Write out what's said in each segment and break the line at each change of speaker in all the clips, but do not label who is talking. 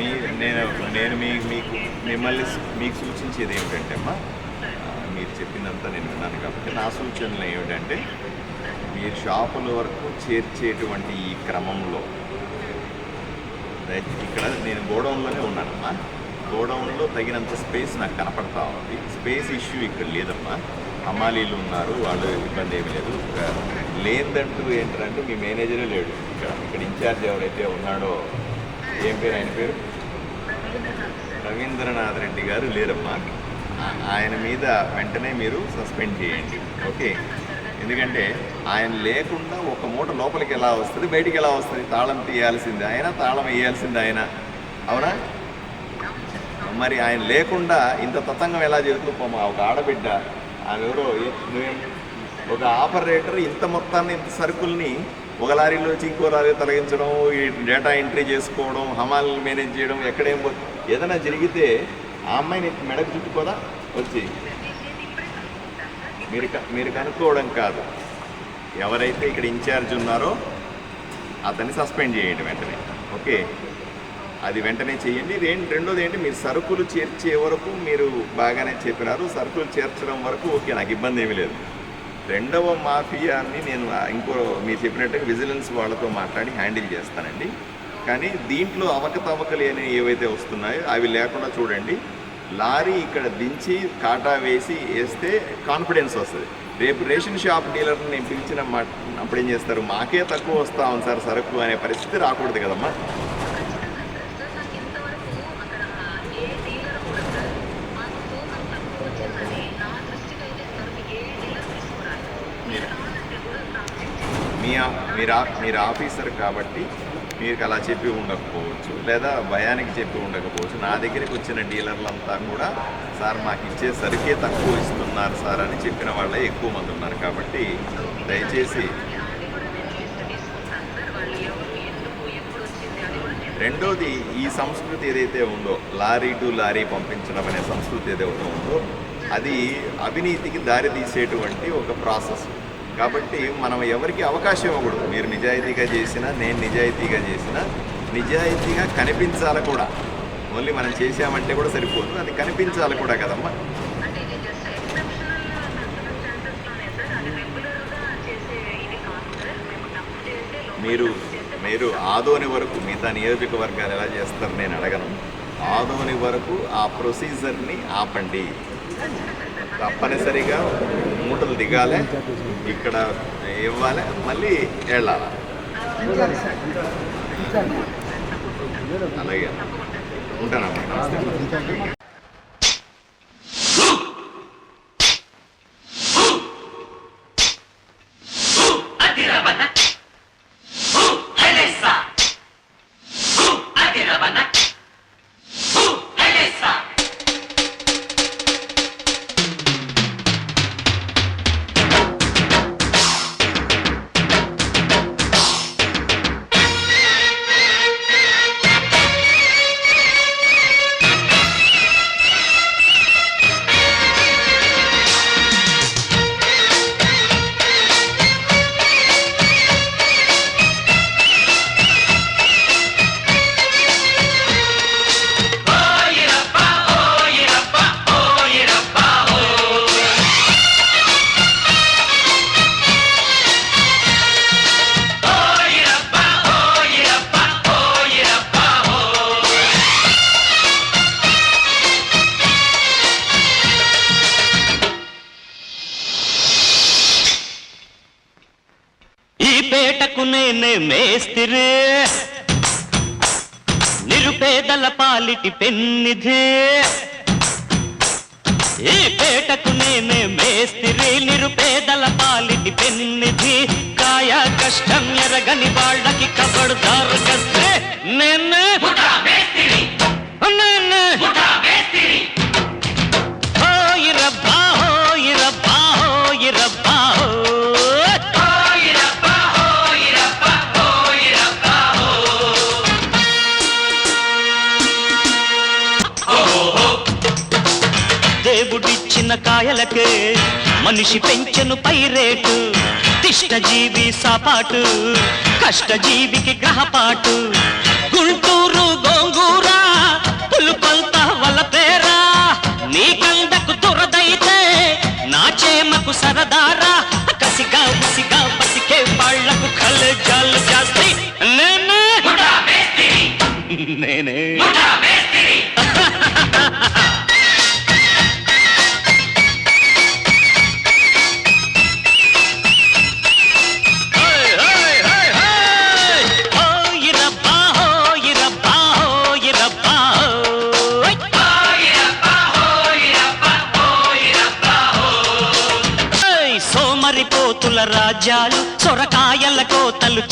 మీ నేను నేను మీ మీకు మిమ్మల్ని మీకు సూచించేది ఏమిటంటే అమ్మా మీరు చెప్పిందంతా నేను విన్నాను కాబట్టి నా సూచనలు ఏమిటంటే మీరు షాపుల వరకు చేర్చేటువంటి ఈ క్రమంలో ఇక్కడ నేను గోడౌన్లోనే ఉన్నానమ్మా. గోడౌన్లో తగినంత స్పేస్ నాకు కనపడతా ఉంది. స్పేస్ ఇష్యూ ఇక్కడ లేదమ్మా. హమాలీలు ఉన్నారు వాళ్ళు ఇబ్బంది ఏమీ లేదు. లేదంటూ ఏంటంటే మీ మేనేజరే లేడు. ఇక్కడ ఇక్కడ ఇన్ఛార్జ్ ఎవరైతే ఉన్నాడో ఏం పేరు ఆయన పేరు? రవీంద్రనాథ్ రెడ్డి గారు లేరమ్మా. ఆయన మీద వెంటనే మీరు సస్పెండ్ చేయండి. ఓకే? ఎందుకంటే ఆయన లేకుండా ఒక మూట లోపలికి ఎలా వస్తుంది బయటికి ఎలా వస్తుంది? తాళం తీయాల్సింది ఆయన తాళం వేయాల్సింది ఆయన. అవునా? మరి ఆయన లేకుండా ఇంత తతంగం ఎలా జరుగుతూ పోమా ఒక ఆడబిడ్డ ఆమె ఎవరో ఒక ఆపరేటర్ ఇంత మొత్తాన్ని ఇంత సరుకుల్ని ఒక లారీలో వచ్చి ఇంకో లారీ తొలగించడం ఈ డేటా ఎంట్రీ చేసుకోవడం హమాల్ మేనేజ్ చేయడం ఎక్కడేం పోతుంది ఏదైనా జరిగితే ఆ అమ్మాయిని మెడకు చుట్టుకోదా? వచ్చి. మీరు క- మీరు కనుక్కోవడం కాదు. ఎవరైతే ఇక్కడ ఇన్ఛార్జ్ ఉన్నారో అతన్ని సస్పెండ్ చేయండి వెంటనే. ఓకే? అది వెంటనే చేయండి. రెం- రెండోది ఏంటి? మీరు సరుకులు చేర్చే వరకు మీరు బాగానే చెప్పినారు. సరుకులు చేర్చడం వరకు ఓకే నాకు ఇబ్బంది ఏమీ లేదు. రెండవ మాఫియాని నేను ఇంకో మీరు చెప్పినట్టుగా విజిలెన్స్ వాళ్ళతో మాట్లాడి హ్యాండిల్ చేస్తానండి. కానీ దీంట్లో అవకతవకలు అని ఏవైతే వస్తున్నాయో అవి లేకుండా చూడండి. లారీ ఇక్కడ దించి కాటా వేసి వేస్తే కాన్ఫిడెన్స్ వస్తుంది. రేపు రేషన్ షాప్ డీలర్ని నేను పిలిచిన అప్పుడు ఏం చేస్తారు? మాకే తక్కువ వస్తా ఉంది సార్ సరుకు అనే పరిస్థితి రాకూడదు కదమ్మా. మీ మీరు ఆఫీసర్ కాబట్టి మీకు అలా చెప్పి ఉండకపోవచ్చు లేదా భయానికి చెప్పి ఉండకపోవచ్చు. నా దగ్గరికి వచ్చిన డీలర్లంతా కూడా సార్ మాకు ఇచ్చేసరికే తక్కువ ఇస్తున్నారు సార్ అని చెప్పిన వాళ్ళే ఎక్కువ మంది ఉన్నారు కాబట్టి దయచేసి రెండోది ఈ సంస్కృతి ఏదైతే ఉందో లారీ టు లారీ పంపించడం అనే సంస్కృతి ఏదైతే ఉందో అది అవినీతికి దారి తీసేటువంటి ఒక ప్రాసెస్. కాబట్టి మనం ఎవరికి అవకాశం ఇవ్వకూడదు. మీరు నిజాయితీగా చేసినా నేను నిజాయితీగా చేసినా నిజాయితీగా కనిపించాలి కూడా. ఓన్లీ మనం చేసామంటే కూడా సరిపోదు. అది కనిపించాలి కూడా కదమ్మా. మీరు మీరు ఆదోని వరకు మిగతా నియోజకవర్గాలు ఎలా చేస్తారు నేను అడగను. ఆదోని వరకు ఆ ప్రొసీజర్ని ఆపండి. తప్పనిసరిగా మూటలు దిగాలి ఇక్కడ ఇవ్వాలి మళ్ళీ వెళ్ళాలి అలాగే. ఉంటానమ్మా.
నేనే మేస్తిరి. నిరుపేదల పాలిటి పెన్నిధి. ఈ పేటకు నేనే మేస్తిరి నిరుపేదల పాలిటి పెన్నిధి. కాయ కష్టం ఎరగని వాళ్ళకి కబడుదారు కస్తే నేనే. నేనే. చిన్న కాయలకే మనిషి పెంచను పై రేటు తిష్టజీవి సాపాటు కష్టజీవికి గ్రహపాటు. గుంటూరు గోంగూర
వల వలపేరా
నీ కందకు తురదైతే నా చేమకు సరదారా కసిగా ఉసిగా పసికే వాళ్ళకు కల్
జల్ జాస్తి. నేనే.
నేనే. సోమరిపోతుల రాజ్యాలు సొరకాయల కోతలు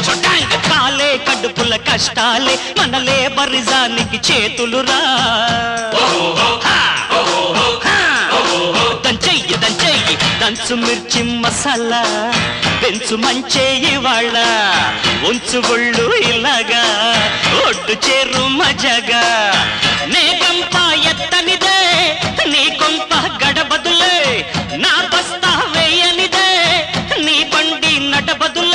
చొట్టాంగ్ కాలే కడుపుల కష్టాలే మన లేబరిజానికి చేతులురా. హా! హా! దంచెయ్యి దంచెయ్యి దంచు మిర్చి మసాలా పెంచు మంచే ఇవాళ్ళ ఉంచు ఒళ్ళు ఇలాగా ఒడ్డు చేరు మజగా నే గంప ఎత్తనిదే నీ కొంప గడబదులే నా బస్తా వేయనిదే నీ బండి నడబదులే.